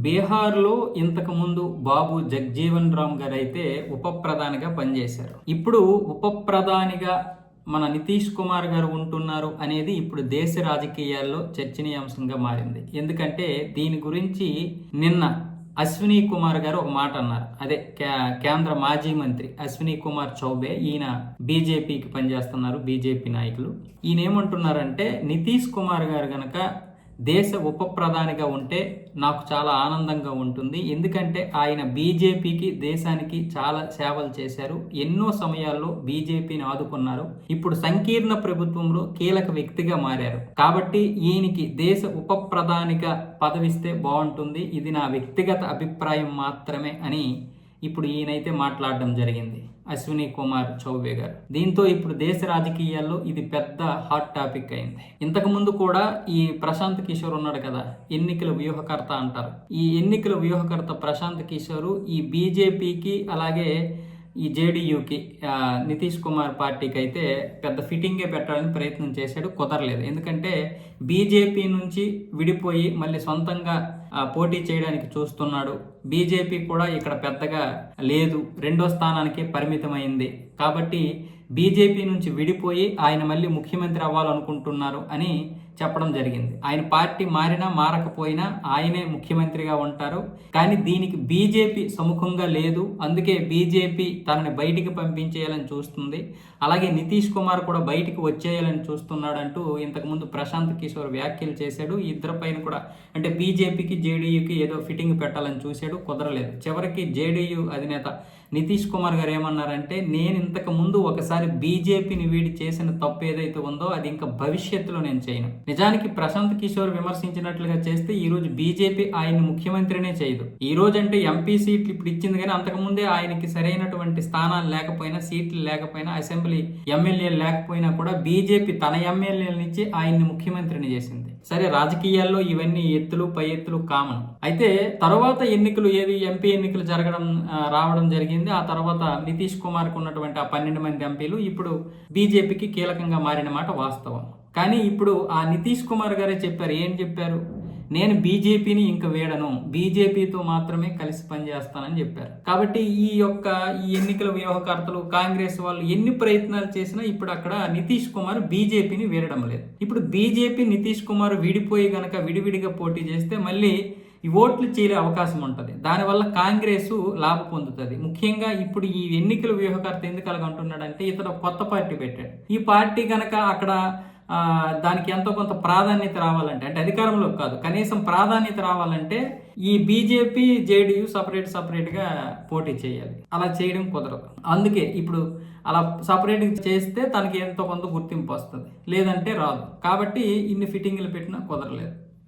బీహార్లో ఇంతకుముందు బాబు జగ్జీవన్ రామ్ గారు అయితే ఉప ప్రధానిగా పనిచేశారు. ఇప్పుడు ఉప ప్రధానిగా మన నితీష్ కుమార్ గారు ఉంటున్నారు అనేది ఇప్పుడు దేశ రాజకీయాల్లో చర్చనీయాంశంగా మారింది. ఎందుకంటే దీని గురించి నిన్న అశ్విని కుమార్ గారు ఒక మాట అన్నారు. అదే కే- కేంద్ర మాజీ మంత్రి అశ్విని కుమార్ చౌబే ఈయన బీజేపీకి పనిచేస్తున్నారు బీజేపీ నాయకులు. ఈయన ఏమంటున్నారంటే నితీష్ కుమార్ గారు గనక దేశ ఉప ప్రధానిగా ఉంటే నాకు చాలా ఆనందంగా ఉంటుంది. ఎందుకంటే ఆయన బీజేపీకి దేశానికి చాలా సేవలు చేశారు. ఎన్నో సమయాల్లో బీజేపీని ఆదుకున్నారు. ఇప్పుడు సంకీర్ణ ప్రభుత్వంలో కీలక వ్యక్తిగా మారారు. కాబట్టి ఈయనకి దేశ ఉప ప్రధానిగా పదవిస్తే బాగుంటుంది. ఇది నా వ్యక్తిగత అభిప్రాయం మాత్రమే అని ఇప్పుడు ఈయనైతే మాట్లాడడం జరిగింది. అశ్విని కుమార్ చౌబే గారు. దీంతో ఇప్పుడు దేశ రాజకీయాల్లో ఇది పెద్ద హాట్ టాపిక్ అయింది. ఇంతకు ముందు కూడా ఈ ప్రశాంత్ కిషోర్ ఉన్నాడు కదా ఎన్నికల వ్యూహకర్త అంటారు. ఈ ఎన్నికల వ్యూహకర్త ప్రశాంత్ కిషోర్ ఈ బీజేపీకి అలాగే ఈ జేడీయూకి నితీష్ కుమార్ పార్టీకి అయితే పెద్ద ఫిట్టింగే పెట్టాలని ప్రయత్నం చేశాడు. కుదరలేదు. ఎందుకంటే బీజేపీ నుంచి విడిపోయి మళ్ళీ సొంతంగా పోటీ చేయడానికి చూస్తున్నాడు. బీజేపీ కూడా ఇక్కడ పెద్దగా లేదు. రెండో స్థానానికి పరిమితమైంది. కాబట్టి బీజేపీ నుంచి విడిపోయి ఆయన మళ్ళీ ముఖ్యమంత్రి అవ్వాలనుకుంటున్నారు అని చెప్పడం జరిగింది. ఆయన పార్టీ మారినా మారకపోయినా ఆయనే ముఖ్యమంత్రిగా ఉంటారు. కానీ దీనికి బీజేపీ సముఖంగా లేదు. అందుకే బీజేపీ తనని బయటికి పంపించేయాలని చూస్తుంది. అలాగే నితీష్ కుమార్ కూడా బయటికి వచ్చేయాలని చూస్తున్నాడు అంటూ ఇంతకుముందు ప్రశాంత్ కిషోర్ వ్యాఖ్యలు చేశాడు. ఈ ఇద్దరు పైన కూడా అంటే బీజేపీకి జేడీయూకి ఏదో ఫిట్టింగ్ పెట్టాలని చూశాడు. కుదరలేదు. చివరికి జేడీయూ అధినేత నితీష్ కుమార్ గారు ఏమన్నారంటే నేను ఇంతకు ముందు ఒకసారి బీజేపీని వీడి చేసిన తప్పు ఏదైతే ఉందో అది ఇంకా భవిష్యత్తులో నేను చేయను. నిజానికి ప్రశాంత్ కిషోర్ విమర్శించినట్లుగా చేస్తే ఈ రోజు బీజేపీ ఆయన ముఖ్యమంత్రినే చేయదు. ఈ రోజు అంటే ఎంపీ సీట్లు ఇప్పుడు ఇచ్చింది కానీ అంతకుముందే ఆయనకి సరైనటువంటి స్థానాలు లేకపోయినా సీట్లు లేకపోయినా అసెంబ్లీ ఎమ్మెల్యేలు లేకపోయినా కూడా బీజేపీ తన ఎమ్మెల్యేలనిచ్చి ఆయన్ని ముఖ్యమంత్రిని చేసింది. సరే రాజకీయాల్లో ఇవన్నీ ఎత్తులు పై ఎత్తులు కామన్. అయితే తర్వాత ఎన్నికలు ఏవి? ఎంపీ ఎన్నికలు జరగడం రావడం జరిగింది. ఆ తర్వాత నితీష్ కుమార్కి ఉన్నటువంటి ఆ పన్నెండు మంది ఎంపీలు ఇప్పుడు బీజేపీకి కీలకంగా మారిన మాట వాస్తవం. కానీ ఇప్పుడు ఆ నితీష్ కుమార్ గారే చెప్పారు. ఏం చెప్పారు? నేను బీజేపీని ఇంక వేడను. బీజేపీతో మాత్రమే కలిసి పనిచేస్తానని చెప్పారు. కాబట్టి ఈ యొక్క ఈ ఎన్నికల వ్యూహకర్తలు కాంగ్రెస్ వాళ్ళు ఎన్ని ప్రయత్నాలు చేసినా ఇప్పుడు అక్కడ నితీష్ కుమార్ బీజేపీని వీడడం లేదు. ఇప్పుడు బీజేపీ నితీష్ కుమార్ విడిపోయి గనక విడివిడిగా పోటీ చేస్తే మళ్ళీ ఈ ఓట్లు చేరే అవకాశం ఉంటుంది. దానివల్ల కాంగ్రెస్ లాభ పొందుతుంది. ముఖ్యంగా ఇప్పుడు ఈ ఎన్నికల వ్యూహకర్త ఎందుకు అలాగ అంటున్నాడంటే ఇతడు కొత్త పార్టీ పెట్టాడు. ఈ పార్టీ కనుక అక్కడ దానికి ఎంతో కొంత ప్రాధాన్యత రావాలంటే అంటే అధికారంలోకి కాదు కనీసం ప్రాధాన్యత రావాలంటే ఈ బీజేపీ జేడీయూ సపరేట్ సపరేట్గా పోటీ చేయాలి. అలా చేయడం కుదరదు. అందుకే ఇప్పుడు అలా సపరేట్గా చేస్తే తనకి ఎంతో కొంత గుర్తింపు వస్తుంది. లేదంటే రాదు. కాబట్టి ఇన్ని ఫిట్టింగ్లు పెట్టినా కుదరలేదు.